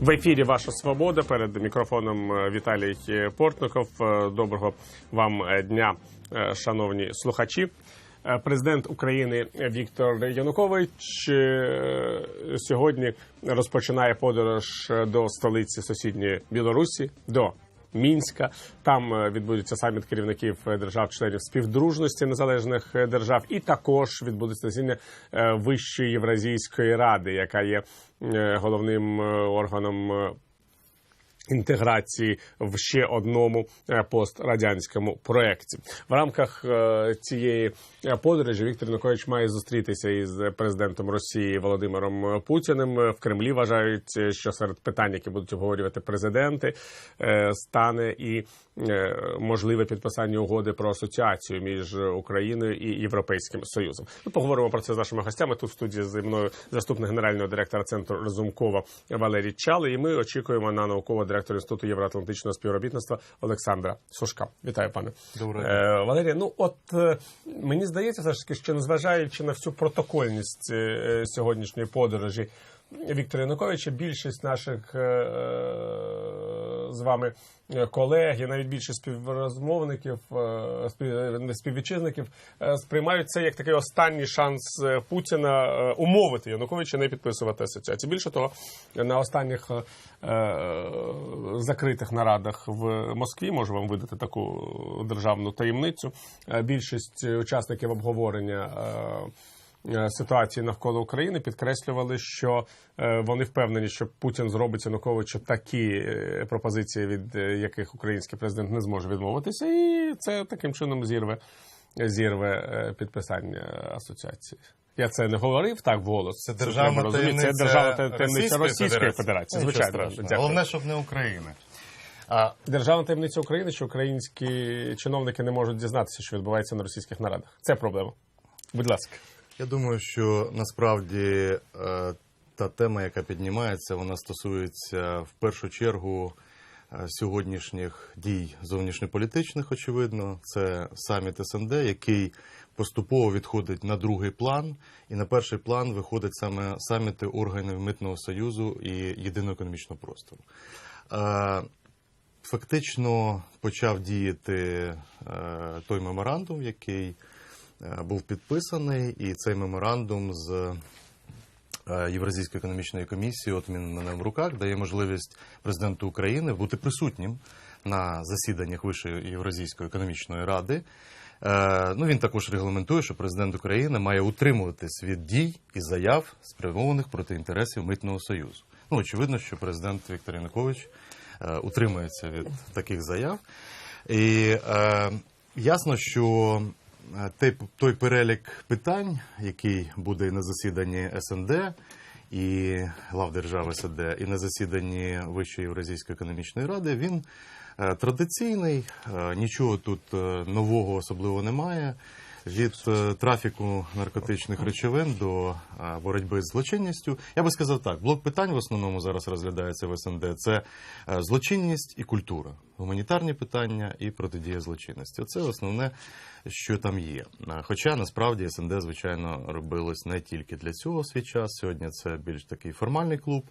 В ефірі Ваша Свобода перед мікрофоном е, Віталій Портников. Е, Доброго вам е, дня, шановні слухачі. Президент України Віктор Янукович сьогодні розпочинає подорож до столиці сусідньої Білорусі до Мінська. Там е, відбудеться саміт керівників е, держав-членів співдружності незалежних е, держав, і також відбудеться засідання Вищої Євразійської ради, яка є головним органом. Інтеграції в ще одному е, пострадянському проєкті в рамках е, цієї е, подорожі Віктор Янукович має зустрітися із президентом Росії Володимиром Путіним. В Кремлі вважають, що серед питань, які будуть обговорювати президенти, стане і можливе підписання угоди про асоціацію між Україною і Європейським Союзом. Ми поговоримо про це з нашими гостями. Тут в студії зі мною заступник генерального директора центру Разумкова Валерій Чали. І ми очікуємо на наукового директора інституту євроатлантичного співробітництва Олександра Сушка. Вітаю, пане Доброго е, Валерія. Ну от е, мені здається, все ж таки, що незважаючи на всю протокольність е, сьогоднішньої подорожі. Віктора Януковича, більшість наших е, з вами е, колег і навіть більше співрозмовників, е, співвітчизників е, сприймають це як такий останній шанс е, Путіна е, умовити Януковича не підписувати асоціацію. Більше того, на останніх е, закритих нарадах в Москві можу вам видати таку державну таємницю. Е, Більшість учасників обговорення. Е, Ситуації навколо України підкреслювали, що е, вони впевнені, що Путін зробить Януковичу такі е, пропозиції, від яких український президент не зможе відмовитися, і це таким чином зірве зірве підписання асоціації. Я це не говорив так вголос. Це державна таємниця, Це державна таємниця Російської Федерації. Нічого Звичайно, дякую. Головне, щоб не України. А Державна таємниця України, що українські чиновники не можуть дізнатися, що відбувається на російських нарадах. Це проблема. Будь ласка. Я думаю, що насправді е, та тема, яка піднімається, вона стосується в першу чергу е, сьогоднішніх дій зовнішньополітичних, очевидно. Це саміт СНД, який поступово відходить на другий план, і на перший план виходять саме саміти органів митного союзу і єдиного економічного простору. Е, Фактично почав діяти той меморандум, який був підписаний, і цей меморандум з е, Євразійської економічної комісії, от він мене в руках, дає можливість президенту України бути присутнім на засіданнях Вищої Євразійської економічної ради. Е, Ну, він також регламентує, що президент України має утримуватись від дій і заяв, спрямованих проти інтересів митного союзу. Ну, очевидно, що президент Віктор Янукович е, утримується від таких заяв. І е, ясно, що е, той, перелік питань, який буде і на засіданні СНД і глав держави СНД, і на засіданні Вищої Євразійської економічної ради, він е, традиційний, е, нічого тут е, нового особливо немає. Від е, трафіку наркотичних речовин до е, боротьби з злочинністю. Я би сказав так: блок питань в основному зараз розглядається в СНД. Це е, злочинність і культура, гуманітарні питання і протидія злочинності. Це основне, що там є. Хоча насправді СНД, звичайно, робилось не тільки для цього свій час. Сьогодні це більш такий формальний клуб.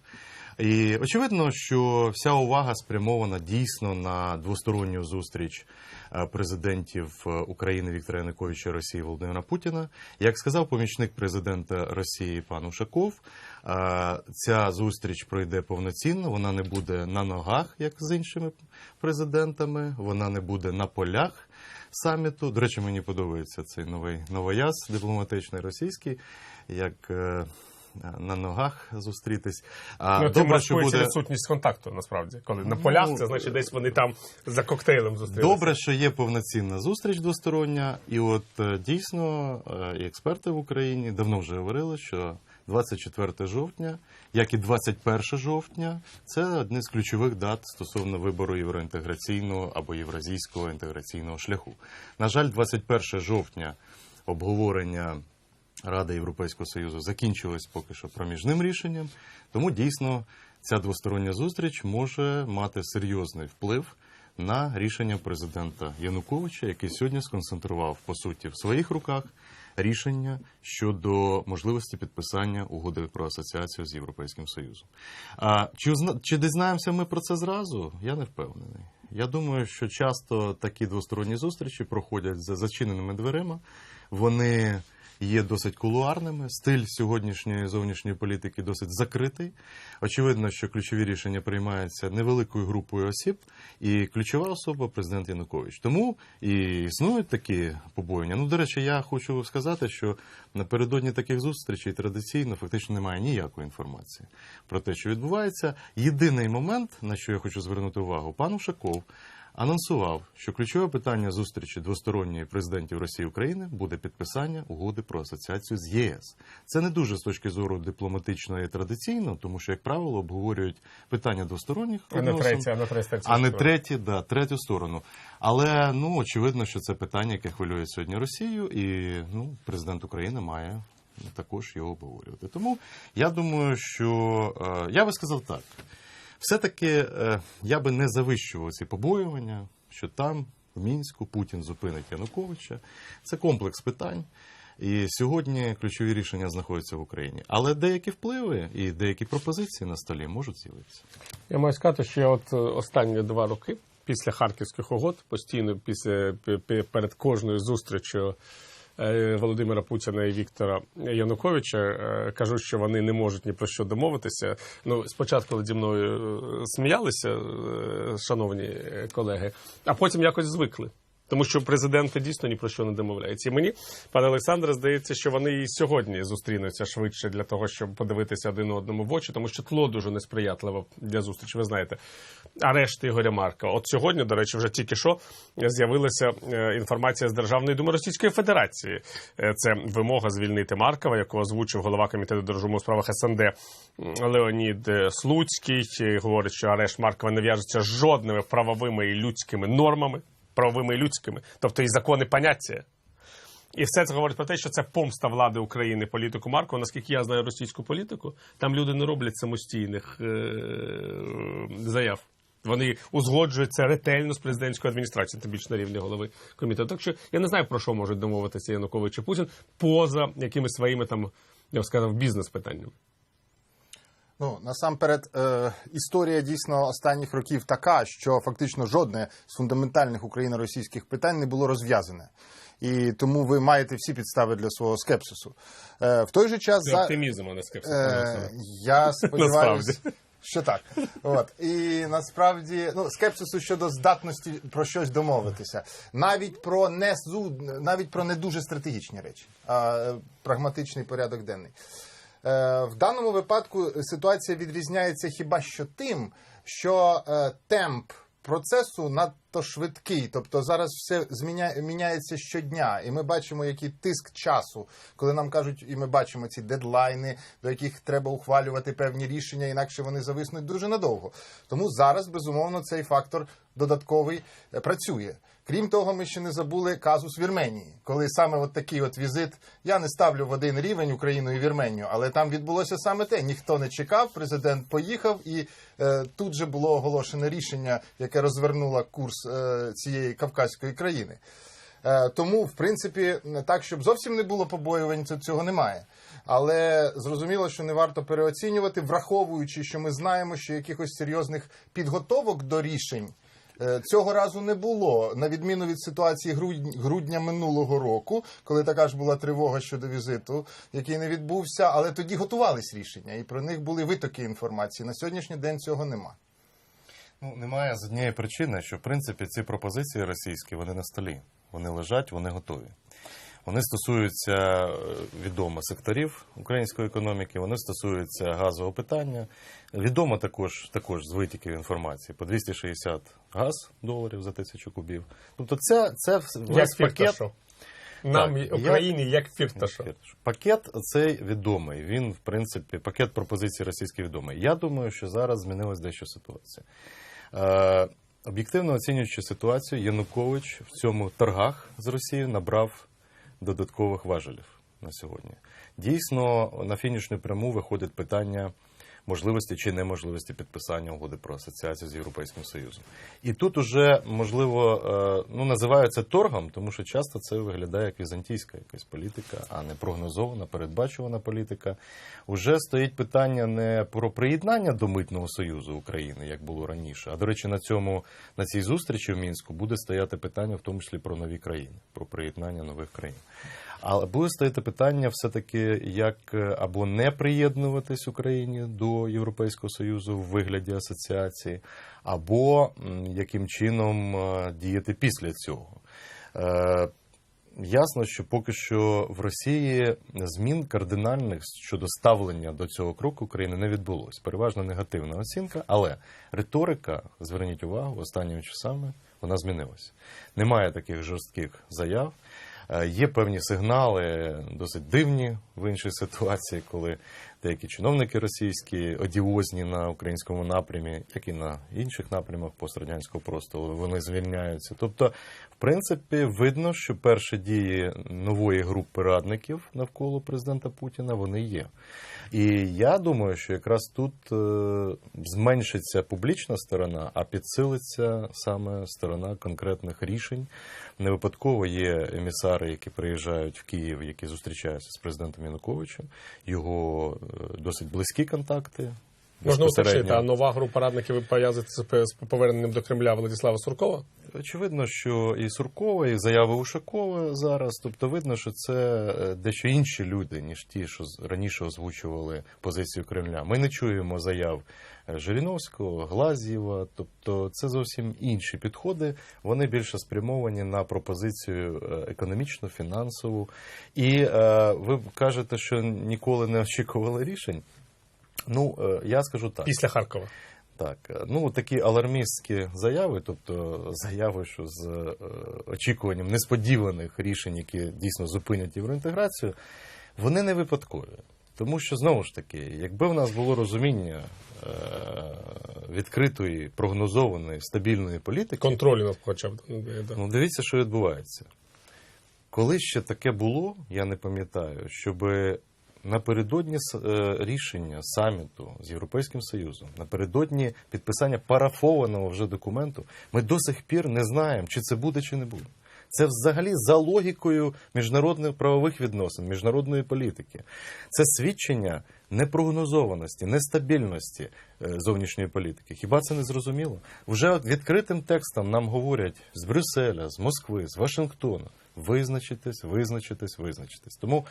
І очевидно, що вся увага спрямована дійсно на двосторонню зустріч президентів е, України Віктора Януковича Росії Володимира Путіна. Як сказав помічник президента Росії пан Ушаков, е, ця зустріч пройде повноцінно. Вона не буде на ногах, як з іншими президентами. Вона не буде на полях саміту. До речі, мені подобається цей новий новояз дипломатичний російський. як е, на ногах зустрітись. А Ну, добре, що буде відсутність контакту, насправді. Коли на полях, Ну, це значить десь вони там за коктейлем зустрілися. Добре, що є повноцінна зустріч двостороння, і от е, дійсно е, і експерти в Україні давно вже говорили, що 24 жовтня, як і 21 жовтня, це одне з ключових дат стосовно вибору євроінтеграційного або євразійського інтеграційного шляху. На жаль, 21 жовтня обговорення Ради Європейського Союзу закінчилось поки що проміжним рішенням, тому дійсно ця двостороння зустріч може мати серйозний вплив на рішення президента Януковича, який сьогодні сконцентрував по суті в своїх руках рішення щодо можливості підписання угоди про асоціацію з Європейським Союзом. А чи чи дізнаємося ми про це зразу? Я не впевнений. Я думаю, що часто такі двосторонні зустрічі проходять за зачиненими дверима. Вони є досить кулуарними. Стиль сьогоднішньої зовнішньої політики досить закритий. Очевидно, що ключові рішення приймаються невеликою групою осіб, і ключова особа президент Янукович. Тому і існують такі побоювання. Ну, до речі, я хочу сказати, що напередодні таких зустрічей традиційно фактично немає ніякої інформації про те, що відбувається. Єдиний момент, на що я хочу звернути увагу, пан Ушаков анонсував, що ключове питання зустрічі двосторонньої президентів Росії і України буде підписання угоди про асоціацію з ЄС. Це не дуже з точки зору дипломатичної традиційно, тому що, як правило, обговорюють питання двосторонніх А не відносин, а не третя. а не треті, да, третю сторону. Але ну очевидно, що це питання, яке хвилює сьогодні Росію, і ну, президент України має також його обговорювати. Тому я думаю, що е, я би сказав так. Все-таки е, я би не завищував ці побоювання, що там, в Мінську, Путін зупинить Януковича. Це комплекс питань. І сьогодні ключові рішення знаходяться в Україні. Але деякі впливи і деякі пропозиції на столі можуть з'явитися. Я маю сказати, що я от е, останні два роки після харківських угод постійно після пе- пе- перед кожною зустрічю Володимира Путіна і Віктора Януковича кажуть, що вони не можуть ні про що домовитися. Ну, спочатку наді мною е, сміялися, е, шановні е, колеги, а потім якось звикли. Тому що президенти дійсно ні про що не домовляються. І мені, пане Олександре, здається, що вони і сьогодні зустрінуться швидше для того, щоб подивитися один одному в очі, тому що тло дуже несприятливо для зустрічі. Ви знаєте, арешт Ігоря Марка. От сьогодні, до речі, вже тільки що з'явилася е, інформація з Державної думи Російської Федерації. Е, Це вимога звільнити Маркова, яку озвучив голова комітету державних у справах СНД Леонід е, Слуцький. Говорить, що арешт Маркова не в'яжеться з жодними правовими і людськими нормами правовими і людськими, тобто і закони поняття. І все це говорить про те, що це помста влади України політику Маркова. Наскільки я знаю російську політику, там люди не роблять самостійних е- заяв. Вони узгоджуються ретельно з президентською адміністрацією, тим більше на рівні голови комітету. Так що я не знаю, про що можуть домовитися Янукович і Путін поза якимись своїми там, я б сказав, бізнес-питаннями. Ну насамперед, е, історія дійсно останніх років така, що фактично жодне з фундаментальних україно-російських питань не було розв'язане. І тому ви маєте всі підстави для свого скепсису. Е, в той же час Це за оптимізм, а не скепсис. Е, я сподіваюся, що так. От і насправді ну скепсису щодо здатності про щось домовитися, навіть про не навіть про не дуже стратегічні речі, а е, прагматичний порядок денний. Е, В даному випадку ситуація відрізняється хіба що тим, що е, темп процесу надто швидкий. Тобто зараз все зміня... міняється щодня, і ми бачимо, який тиск часу, коли нам кажуть, і ми бачимо ці дедлайни, до яких треба ухвалювати певні рішення, інакше вони зависнуть дуже надовго. Тому зараз, безумовно, цей фактор додатковий е, працює. Крім того, ми ще не забули казус Вірменії, коли саме от такий от візит. Я не ставлю в один рівень Україну і Вірменію, але там відбулося саме те. Ніхто не чекав, президент поїхав, і е, тут же було оголошене рішення, яке розвернуло курс е, цієї кавказької країни. Е, тому, в принципі, так, щоб зовсім не було побоювань, цього немає. Але зрозуміло, що не варто переоцінювати, враховуючи, що ми знаємо, що якихось серйозних підготовок до рішень. Е, Цього разу не було, на відміну від ситуації грудня, грудня минулого року, коли така ж була тривога щодо візиту, який не відбувся, але тоді готувались рішення, і про них були витоки інформації. На сьогоднішній день цього нема. Ну, немає з однієї причини, що в принципі ці пропозиції російські вони на столі. Вони лежать, вони готові. Вони стосуються е, відомо секторів української економіки, вони стосуються газового питання. Відомо також, також з витіків інформації по 260 газ доларів за тисячу кубів. Тобто, це, це весь пакет. Нам, Так, я- Україні, як фірташо. Пакет цей відомий. Він, в принципі, пакет пропозицій російський відомий. Я думаю, що зараз змінилась дещо ситуація. Е, об'єктивно оцінюючи ситуацію, Янукович в цьому торгах з Росією набрав додаткових важелів на сьогодні. Дійсно, на фінішну пряму виходить питання можливості чи неможливості підписання угоди про асоціацію з Європейським Союзом. І тут уже можливо е, ну називаю це торгом, тому що часто це виглядає як візантійська якась політика, а не прогнозована, передбачувана політика. Уже стоїть питання не про приєднання до митного союзу України, як було раніше. А до речі, на цьому на цій зустрічі в мінську буде стояти питання, в тому числі про нові країни, про приєднання нових країн. Але буде стояти питання все-таки, як е, або не приєднуватись Україні до Європейського Союзу в вигляді асоціації, або яким чином е, діяти після цього. Е, Ясно, що поки що в Росії змін кардинальних щодо ставлення до цього кроку України не відбулось. Переважно негативна оцінка, але риторика, зверніть увагу, останніми часами вона змінилася. Немає таких жорстких заяв. Е, Є певні сигнали, досить дивні в іншій ситуації, коли деякі чиновники російські одіозні на українському напрямі, як і на інших напрямах пострадянського простору, вони звільняються. Тобто, в принципі, видно, що перші дії нової групи радників навколо президента Путіна вони є. І я думаю, що якраз тут е, зменшиться публічна сторона, а підсилиться саме сторона конкретних рішень. Не випадково є емісари, які приїжджають в Київ, які зустрічаються з президентом Януковичем. Його досить близькі контакти. Можна уточнити, а нова група радників пов'язується з поверненням до Кремля Владислава Суркова? Очевидно, що і Суркова, і заяви Ушакова зараз. Тобто, видно, що це е, дещо інші люди, ніж ті, що раніше озвучували позицію Кремля. Ми не чуємо заяв е, Жириновського, Глазєва. Тобто, це зовсім інші підходи. Вони більше спрямовані на пропозицію е, економічну, фінансову. І ви кажете, що ніколи не очікували рішень. Ну, е, я скажу так. Після Харкова. Так, е, ну такі алармістські заяви, тобто заяви, що з е, очікуванням несподіваних рішень, які дійсно зупинять євроінтеграцію, вони не випадкові. Тому що знову ж таки, якби в нас було розуміння е, відкритої, прогнозованої, стабільної політики, Контролю над хоча б. е. Ну, дивіться, що відбувається. Коли ще таке було, я не пам'ятаю, щоб напередодні е, рішення саміту з Європейським Союзом, напередодні підписання парафованого вже документу, ми до сих пір не знаємо, чи це буде, чи не буде. Це взагалі за логікою міжнародних правових відносин, міжнародної політики. Це свідчення непрогнозованості, нестабільності е, зовнішньої політики. Хіба це не зрозуміло? Вже відкритим текстом нам говорять з Брюсселя, з Москви, з Вашингтона. Визначитись, визначитись, визначитись. Тому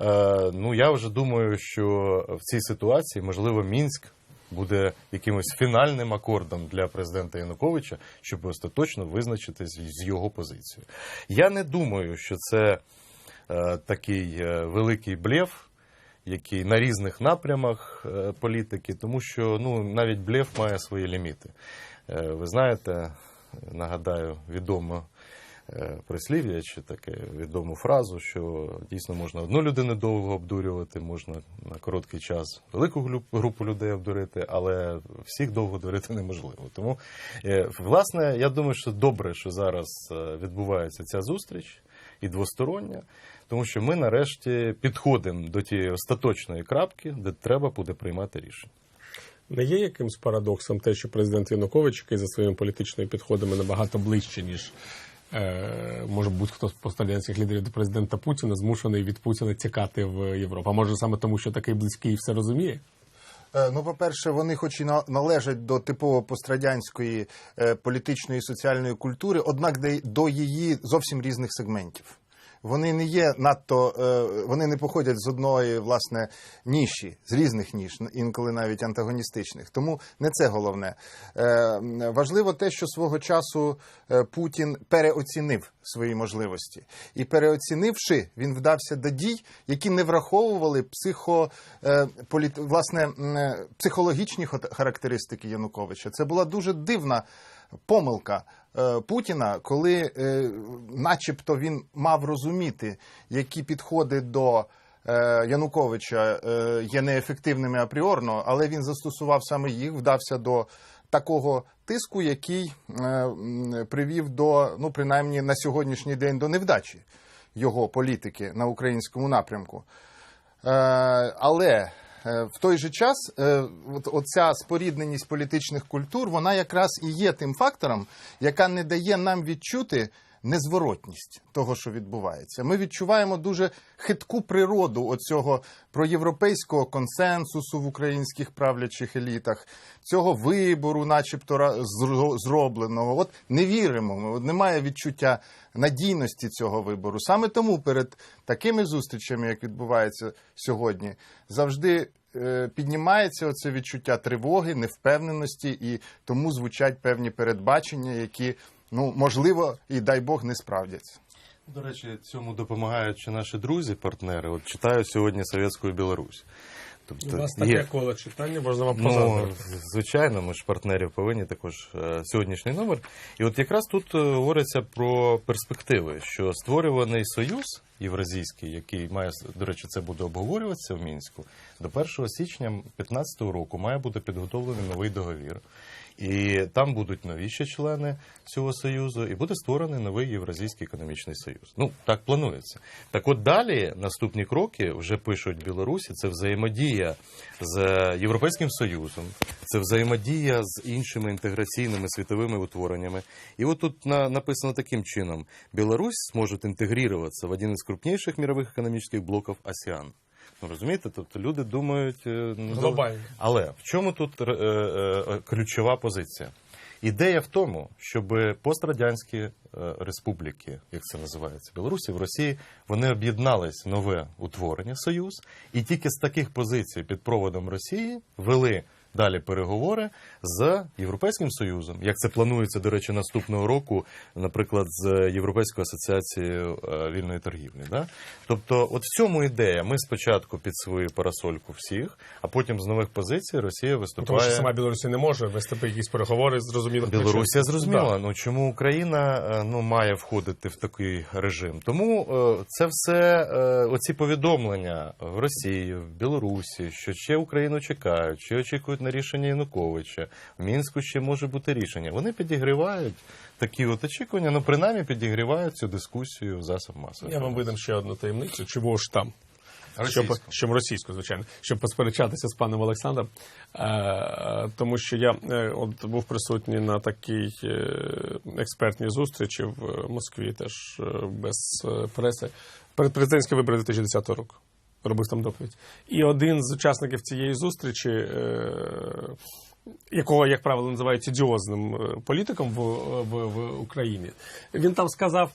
е, ну я вже думаю, що в цій ситуації можливо Мінськ буде якимось фінальним акордом для президента Януковича, щоб остаточно визначитись з його позицією. Я не думаю, що це е, такий е, великий блеф, який на різних напрямах е, політики, тому що ну навіть блеф має свої ліміти. Е, ви знаєте, нагадаю, відомо. Е, Прислів'я чи таке відому фразу, що дійсно можна одну людину довго обдурювати, можна на короткий час велику групу людей обдурити, але всіх довго дурити неможливо. Тому, е, власне, я думаю, що добре, що зараз е, відбувається ця зустріч і двостороння, тому що ми нарешті підходимо до тієї остаточної крапки, де треба буде приймати рішення. Не є якимсь парадоксом те, що президент Янукович, який за своїми політичними підходами набагато ближче, ніж може будь-хто з пострадянських лідерів до президента Путіна, змушений від Путіна тікати в Європу. А може саме тому, що такий близький все розуміє? Е, Ну, по-перше, вони, хоч і на- належать до типово пострадянської е, політичної і соціальної культури, однак до її зовсім різних сегментів. Вони не є надто, е, вони не походять з одної власне ніші, з різних ніж, інколи навіть антагоністичних. Тому не це головне. Е, Важливо те, що свого часу е, Путін переоцінив свої можливості, і переоцінивши, він вдався до дій, які не враховували психо, власне, психологічні характеристики Януковича. Це була дуже дивна помилка е, Путіна, коли, е, начебто, він мав розуміти, які підходи до. е, Януковича є неефективними апріорно, але він застосував саме їх, вдався до такого тиску, який привів до, ну принаймні на сьогоднішній день до невдачі його політики на українському напрямку. Але в той же час е, от, оця спорідненість політичних культур, вона якраз і є тим фактором, яка не дає нам відчути незворотність того, що відбувається. Ми відчуваємо дуже хитку природу оцього проєвропейського консенсусу в українських правлячих елітах, цього вибору, начебто зробленого. От не віримо. Немає відчуття надійності цього вибору. Саме тому перед такими зустрічами, як відбувається сьогодні, завжди. е, Піднімається оце відчуття тривоги, невпевненості, і тому звучать певні передбачення, які ну можливо і дай Бог не справдяться. До речі, цьому допомагають чи наші друзі, партнери. От читаю сьогодні Совєтську Білорусь. Тобто У вас є- таке коло читання, можна вам Ну, звичайно, ми ж партнерів повинні також е, сьогоднішній номер. І от якраз тут е, говориться про перспективи, що створюваний союз євразійський, який має до речі, це буде обговорюватися в мінську. До 1 січня 2015 року має бути підготовлений новий договір. І там будуть нові ще члени цього союзу, і буде створений новий Євразійський економічний союз. Ну так планується. Так, от далі наступні кроки вже пишуть Білорусі. Це взаємодія з Європейським Союзом, це взаємодія з іншими інтеграційними світовими утвореннями. І от тут на, написано таким чином: Білорусь зможе інтегруватися в один із крупніших мирових економічних блоків АСЕАН. Ну розумієте, тобто люди думають е, ну, Глобально. але в чому тут е, е, ключова позиція? Ідея в тому, щоб пострадянські е, республіки, як це називається, Білорусі, в Росії, вони об'єднались нове утворення Союз, і тільки з таких позицій під проводом Росії вели далі переговори з Європейським Союзом. Як це планується, до речі, наступного року, наприклад, з Європейською асоціацією е, вільної торгівлі. Да? Тобто, от в цьому ідея. Ми спочатку під свою парасольку всіх, а потім з нових позицій Росія виступає. Тому що сама Білорусі не може вести якісь переговори зрозуміло. Білорусія зрозуміла. Ну чому Україна е, ну має входити в такий режим? Тому е, це все оці повідомлення в Росії, в Білорусі, що ще Україну чекають, що очікують на рішення Януковича. В мінську ще може бути рішення. Вони підігрівають такі от очікування. Ну принаймні підігрівають цю дискусію в засоб масової. Я вам видам ще одну таємницю, чого ж там. Російську. Щоб, щоб російську, звичайно, щоб посперечатися з паном Олександром, е, тому що я е, от був присутній на такій е, експертній зустрічі в Москві, теж е, без е, преси, перед президентськими вибори 2010 року. Робив там доповідь. І один з учасників цієї зустрічі, е, якого, як правило, називають ідіозним е, політиком в, в, в Україні, він там сказав.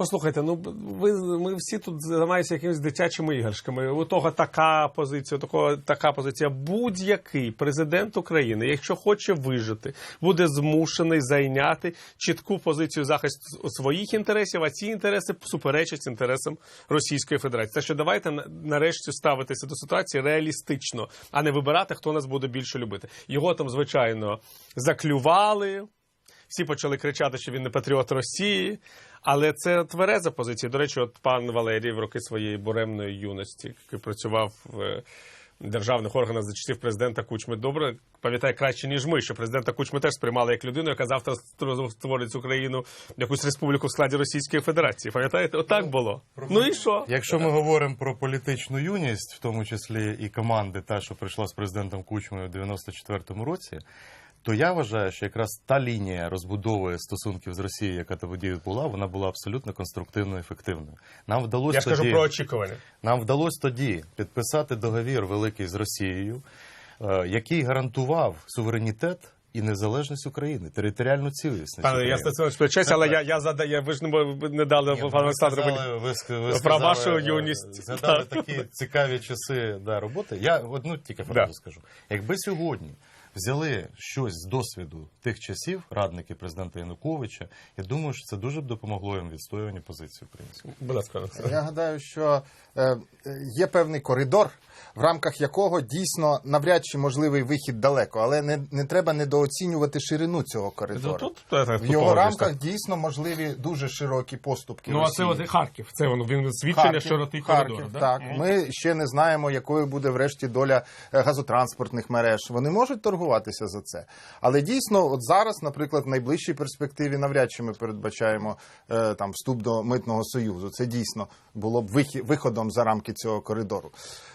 Послухайте, ну ви ми всі тут займаємося якимись дитячими іграшками. У того така позиція, у такого така позиція. Будь-який президент України, якщо хоче вижити, буде змушений зайняти чітку позицію захисту своїх інтересів, а ці інтереси суперечать інтересам Російської Федерації. Так що давайте нарешті ставитися до ситуації реалістично, а не вибирати, хто нас буде більше любити. Його там, звичайно, заклювали. Всі почали кричати, що він не патріот Росії, але це твереза позиція. До речі, от пан Валерій в роки своєї буремної юності, який працював в е, державних органах за часів президента Кучми, добре пам'ятає краще ніж ми, що президента Кучми теж сприймали як людину, яка завтра створить Україну якусь республіку в складі Російської Федерації. Пам'ятаєте, отак було. Ну і що? Якщо ми говоримо про політичну юність, в тому числі і команди, та що прийшла з президентом Кучмою в 94-му році, то я вважаю, що якраз та лінія розбудови стосунків з Росією, яка тоді була, вона була абсолютно конструктивно ефективною. Нам вдалося Я ж кажу тоді, про очікування. нам вдалося тоді підписати договір великий з Росією, е, який гарантував суверенітет. І незалежність України, територіальну цілісність. Пане, я стосовно сперечаюся, але я, я задаю, ви ж не, дали Ні, пану Олександру. ви, ви про вашу е, юність. Згадали Так. такі цікаві часи да, роботи. Я одну тільки фразу Да. скажу. Якби сьогодні взяли щось з досвіду тих часів, радники президента Януковича, я думаю, що це дуже б допомогло їм відстоюванню позиції української. Будь ласка. Я гадаю, що є певний коридор, в рамках якого дійсно навряд чи можливий вихід далеко, але не, не треба недооцінювати ширину цього коридору. Тут, тут, тут, в його рамках дійсно можливі дуже широкі поступки. Ну, а це Росії. от Харків. Це воно він свідчення широти Харків, коридору. да? Так, Мгм. ми ще не знаємо, якою буде врешті доля е, газотранспортних мереж. Вони можуть торгуватися за це. Але дійсно, от зараз, наприклад, в найближчій перспективі навряд чи ми передбачаємо е, там вступ до митного союзу. Це дійсно було б вихі- виходом за рамки цього коридору.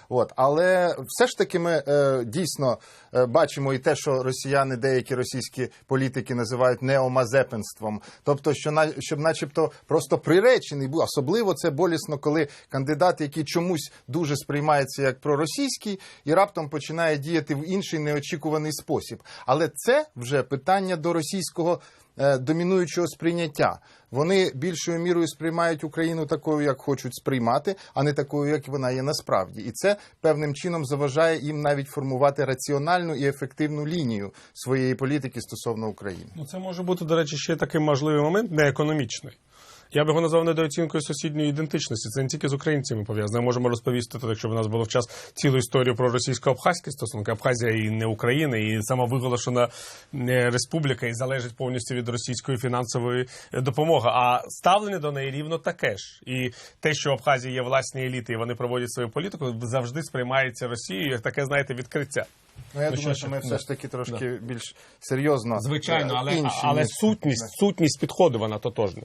От, але все ж таки ми е, дійсно е, бачимо і те, що росіяни, деякі російські політики називають неомазепинством. Тобто, що на щоб, начебто, просто приречений був. Особливо це болісно, коли кандидат, який чомусь дуже сприймається як проросійський, і раптом починає діяти в інший неочікуваний спосіб. Але це вже питання до російського домінуючого сприйняття. Вони більшою мірою сприймають Україну такою, як хочуть сприймати, а не такою, як вона є насправді. І це певним чином заважає їм навіть формувати раціональну і ефективну лінію своєї політики стосовно України. Ну, це може бути, до речі, ще такий можливий момент не економічний. Я б його назвав недооцінкою сусідньої ідентичності. Це не тільки з українцями пов'язано. Ми можемо розповісти, тут, якщо б у нас було в час цілу історію про російсько-абхазькі стосунки. Абхазія і не Україна, і сама виголошена е, республіка і залежить повністю від російської фінансової допомоги. А ставлення до неї рівно таке ж. І те, що в Абхазії є власні еліти, і вони проводять свою політику, завжди сприймається Росією як таке, знаєте, відкриття. Ну, я Ну, думаю, що що ми все ж таки трошки більш серйозно. Звичайно, е, але, інші, але сутність, сутність підходу вона тотожна.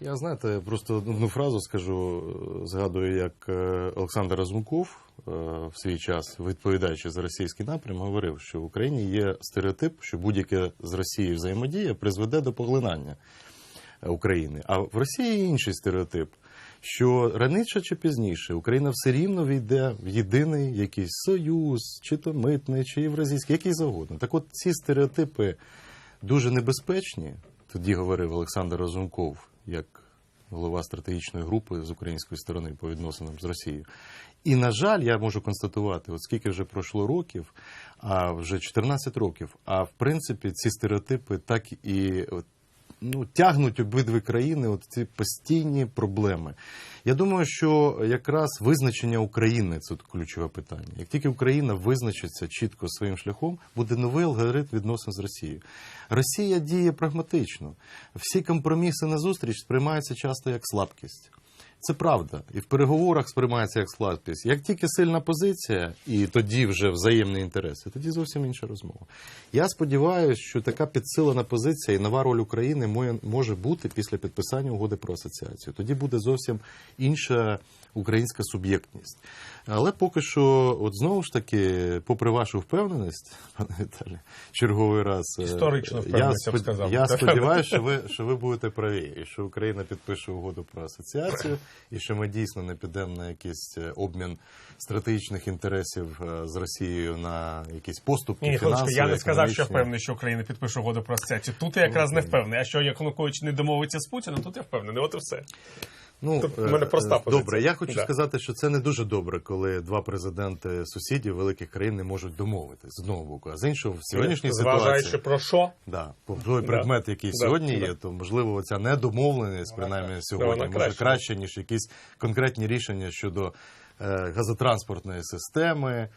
Я знаєте, просто одну фразу скажу. Згадую, як е, Олександр Разумков е, в свій час, відповідаючи за російський напрям, говорив, що в Україні є стереотип, що будь-яке з Росією взаємодія призведе до поглинання е, України. А в Росії є інший стереотип. Що раніше чи пізніше Україна все рівно війде в єдиний якийсь союз, чи то митний, чи євразійський, який завгодно. Так от ці стереотипи дуже небезпечні, тоді говорив Олександр Разумков, як голова стратегічної групи з української сторони по відносинам з Росією. І, на жаль, я можу констатувати, от скільки вже пройшло років, а вже 14 років, а в принципі ці стереотипи так і ну, тягнуть обидві країни от ці постійні проблеми. Я думаю, що якраз визначення України це ключове питання. Як тільки Україна визначиться чітко своїм шляхом, буде новий алгоритм відносин з Росією. Росія діє прагматично. Всі компроміси на зустріч сприймаються часто як слабкість. Це правда, і в переговорах сприймається як слабкість. Як тільки сильна позиція, і тоді вже взаємні інтереси, тоді зовсім інша розмова. Я сподіваюся, що така підсилена позиція і нова роль України може бути після підписання угоди про асоціацію. Тоді буде зовсім інша українська суб'єктність. Але поки що, от знову ж таки, попри вашу впевненість, пане Віталій, черговий раз е, Історичну я, б сказав. я сподіваюся, що ви що ви будете праві, і що Україна підпише угоду про асоціацію, і що ми дійсно не підемо на якийсь е, обмін стратегічних інтересів е, з Росією на якісь поступки. Ні, фінансові, я не сказав, що впевнений, що Україна підпише угоду про асоціацію. Тут я якраз не впевнений. А що Янукович не домовиться з Путіним, тут я впевнений. От і все. Ну, Тобто, е, в мене проста е, позиція. Добре, я хочу Да. сказати, що це не дуже добре, коли два президенти сусідів великих країн не можуть домовитись з одного боку, а з іншого в сьогоднішній Зважаючи ситуації. про що, Да, по той предмет, який Да, сьогодні да. є, то можливо ця недомовленість, принаймні сьогодні, може краще. краще, ніж якісь конкретні рішення щодо е, газотранспортної системи.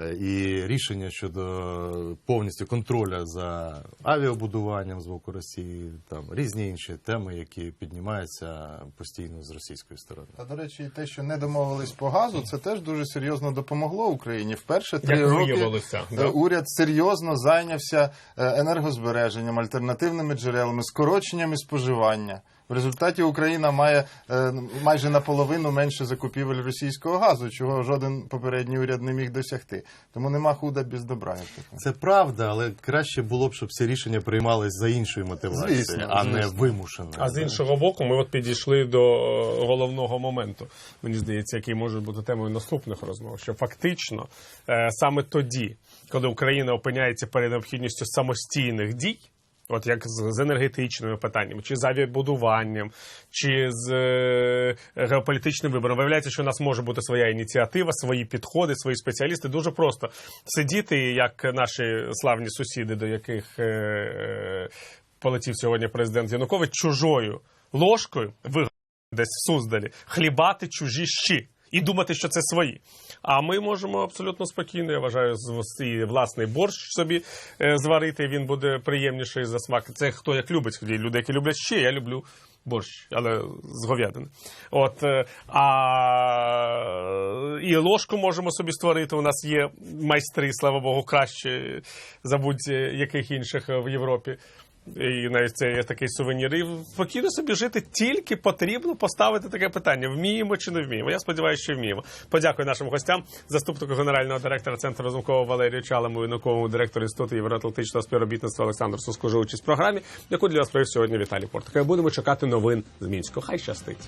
Е, І рішення щодо повністю контроля за авіабудуванням з боку Росії, там різні інші теми, які піднімаються постійно з російської сторони. Та, до речі, те, що не домовились по газу, це теж дуже серйозно допомогло Україні. Вперше три Як роки е, да. уряд серйозно зайнявся е, енергозбереженням, альтернативними джерелами, скороченнями споживання. В результаті Україна має е, майже наполовину менше закупівель російського газу, чого жоден попередній уряд не міг досягти. Тому нема худа без добра. Це правда, але краще було б, щоб ці рішення приймались за іншою мотивацією, Звісно, а не вимушено. А з іншого боку, ми от підійшли до е, головного моменту, мені здається, який може бути темою наступних розмов. Що фактично е, саме тоді, коли Україна опиняється перед необхідністю самостійних дій. От як з, з енергетичними питаннями, чи з авіабудуванням, чи з е, геополітичним вибором. Виявляється, що у нас може бути своя ініціатива, свої підходи, свої спеціалісти. Дуже просто сидіти, як наші славні сусіди, до яких е, е, полетів сьогодні президент Янукович, чужою ложкою ви десь в Суздалі хлібати чужі щі. І думати, що це свої. А ми можемо абсолютно спокійно, я вважаю, свій власний борщ собі е, зварити. Він буде приємніший за смак. Це хто як любить. Є люди, які люблять ще, я люблю борщ, але з говядини. От, е, а і ложку можемо собі створити. У нас є майстри, слава Богу, краще за інших е, в Європі. І навіть це є такий сувенір. І спокійно собі жити тільки потрібно поставити таке питання: вміємо чи не вміємо. Я сподіваюся, що вміємо. Подякую нашим гостям, заступнику генерального директора центру розумкового Валерію Чалому і науковому директору інституту євроатлантичного співробітництва Олександру Суску участь в програмі, яку для вас провів сьогодні Віталій Портка. Будемо чекати новин з мінського. Хай щастить.